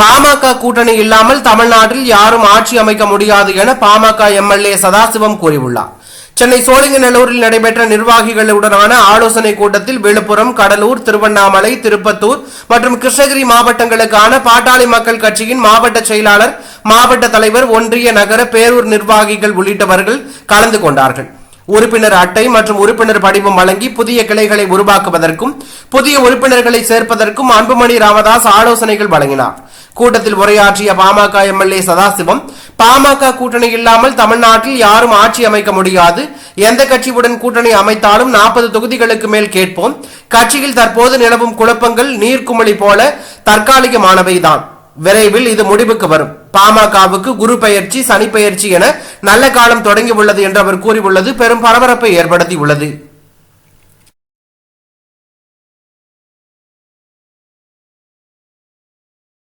பாமக கூட்டணி இல்லாமல் தமிழ்நாட்டில் யாரும் ஆட்சி அமைக்க முடியாது என பாமக எம்எல்ஏ சதாசிவம் கூறியுள்ளார். சென்னை சோழிங்கநல்லூரில் நடைபெற்ற நிர்வாகிகளுடனான ஆலோசனை கூட்டத்தில் விழுப்புரம் கடலூர் திருவண்ணாமலை திருப்பத்தூர் மற்றும் கிருஷ்ணகிரி மாவட்டங்களுக்கான பாட்டாளி மக்கள் கட்சியின் மாவட்ட செயலாளர் மாவட்ட தலைவர் ஒன்றிய நகர பேரூர் நிர்வாகிகள் உள்ளிட்டவர்கள் கலந்து கொண்டார்கள். உறுப்பினர் அட்டை மற்றும் உறுப்பினர் படிவம் வழங்கி புதிய கிளைகளை உருவாக்குவதற்கும் புதிய உறுப்பினர்களை சேர்ப்பதற்கும் அன்புமணி ராமதாஸ் ஆலோசனைகள் வழங்கினார். கூட்டத்தில் உரையாற்றிய பாமக எம்எல்ஏ சதாசிவம் பாமக கூட்டணி இல்லாமல் தமிழ்நாட்டில் யாரும் ஆட்சி அமைக்க முடியாது. எந்த கட்சியுடன் கூட்டணி அமைத்தாலும் நாற்பது தொகுதிகளுக்கு மேல் கேட்போம். கட்சியில் தற்போது நிலவும் குழப்பங்கள் நீர்க்குமிழி போல தற்காலிகமானவைதான். விரைவில் இது முடிவுக்கு வரும். பாமகவுக்கு குரு பயிற்சி சனி பயிற்சி என நல்ல காலம் தொடங்கி உள்ளது என்று அவர் கூறியுள்ளது. பெரும் பரபரப்பை ஏற்படுத்தியுள்ளது.